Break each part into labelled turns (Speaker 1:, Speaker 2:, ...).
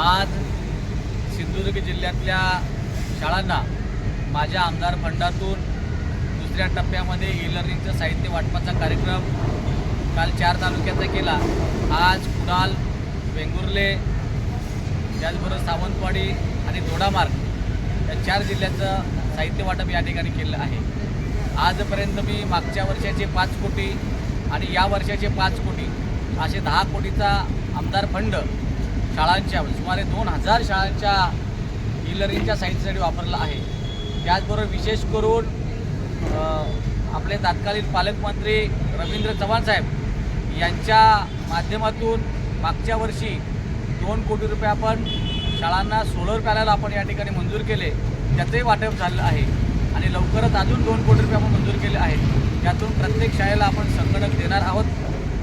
Speaker 1: आज सिंधुदुर्ग जिल्ह्यातल्या शाळांना माझ्या आमदार फंडातून दुसऱ्या टप्प्यामध्ये ई लर्निंगचं साहित्य वाटपाचा कार्यक्रम काल चार तालुक्याचा केला. आज कुडाल वेंगुर्ले त्याचबरोबर सावंतवाडी आणि दोडामार्ग या चार जिल्ह्याचं साहित्य वाटप या ठिकाणी केलं आहे. आजपर्यंत मी मागच्या वर्षाचे पाच कोटी आणि या वर्षाचे पाच कोटी असे दहा कोटीचा आमदार फंड शाळांच्या म्हणजे सुमारे दोन हजार शाळांच्या ई लर्निंगच्या साहित्यासाठी वापरला आहे. त्याचबरोबर विशेष करून आपले तत्कालीन पालकमंत्री रवींद्र चव्हाण साहेब यांच्या माध्यमातून मागच्या वर्षी दोन कोटी रुपये आपण शाळांना सोलर पॅनल आपण या ठिकाणी मंजूर केले. त्याचंही वाटप झालं आहे. आणि लवकरच अजून दोन कोटी रुपये आपण मंजूर केले आहेत. त्यातून प्रत्येक शाळेला आपण संगणक देणार आहोत.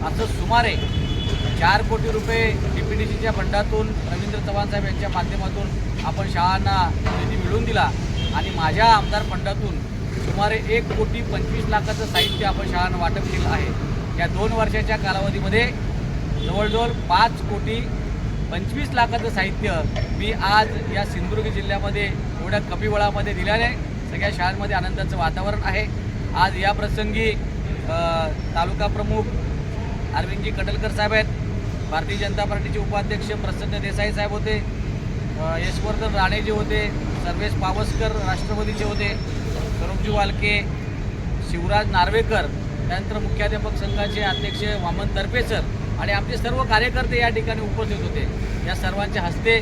Speaker 1: असं सुमारे चार कोटी रुपये डी पी डी सीच्या फंडातून रवींद्र चव्हाण साहेब यांच्या माध्यमातून आपण शाळांना निधी मिळवून दिला. आणि माझ्या आमदार फंडातून सुमारे एक कोटी पंचवीस लाखाचं साहित्य आपण शाळांना वाटप केलं आहे. या दोन वर्षाच्या कालावधीमध्ये जवळजवळ पाच कोटी पंचवीस लाखाचं साहित्य मी आज या सिंधुदुर्ग जिल्ह्यामध्ये एवढ्या कमी वेळामध्ये दिल्याने सगळ्या शाळांमध्ये आनंदाचं वातावरण आहे. आज या प्रसंगी तालुका प्रमुख अरविंदजी कटलकर साहेब आहेत. भारतीय जनता पार्टीचे उपाध्यक्ष प्रसन्न देसाई साहेब होते. यशवर्धन राणे जे होते. सर्वेश पावसकर राष्ट्रपतीचे होते. करुणजी वालके शिवराज नार्वेकर त्यानंतर मुख्याध्यापक संघाचे अध्यक्ष वामन तर्फेसर आणि आमचे सर्व कार्यकर्ते या ठिकाणी उपस्थित होते. या सर्वांच्या हस्ते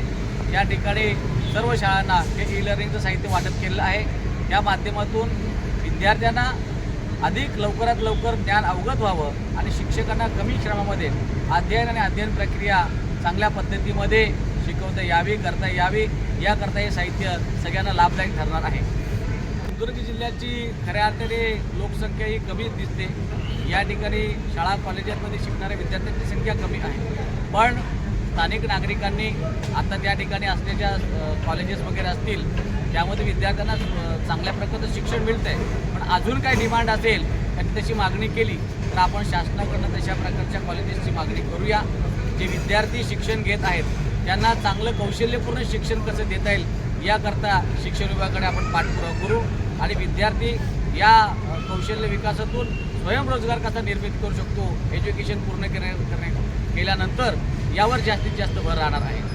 Speaker 1: या ठिकाणी सर्व शाळांना हे ई लर्निंगचं साहित्य वाटप केलेलं आहे. या माध्यमातून विद्यार्थ्यांना अधिक लवकरात लवकर ज्ञान अवगत व्हावं आणि शिक्षकांना कमी श्रमामध्ये अध्ययन आणि अध्ययन प्रक्रिया चांगल्या पद्धतीमध्ये शिकवता यावी करता यावी. याकरता हे साहित्य सगळ्यांना लाभदायक ठरणार आहे. सिंधुदुर्ग जिल्ह्याची खऱ्या अर्थाने लोकसंख्या ही कमीच दिसते. या ठिकाणी शाळा कॉलेजांमध्ये शिकणाऱ्या विद्यार्थ्यांची संख्या कमी आहे. पण स्थानिक नागरिकांनी आता त्या ठिकाणी असलेल्या कॉलेजेस वगैरे असतील त्यामध्ये विद्यार्थ्यांना चांगल्या प्रकारचं शिक्षण मिळतं आहे पण अजून काय डिमांड असेल त्यांनी तशी मागणी केली तर आपण शासनाकडनं तशा प्रकारच्या कॉलेजेसची मागणी करूया. जे विद्यार्थी शिक्षण घेत आहेत त्यांना चांगलं कौशल्यपूर्ण शिक्षण कसं देता येईल याकरता शिक्षण विभागाकडे आपण पाठपुरावा करू. आणि विद्यार्थी या कौशल्य विकासातून स्वयंरोजगार कसा निर्मित करू शकतो एज्युकेशन पूर्ण करण्या करण्या केल्यानंतर यावर जास्तीत जास्त भर राहणार आहे.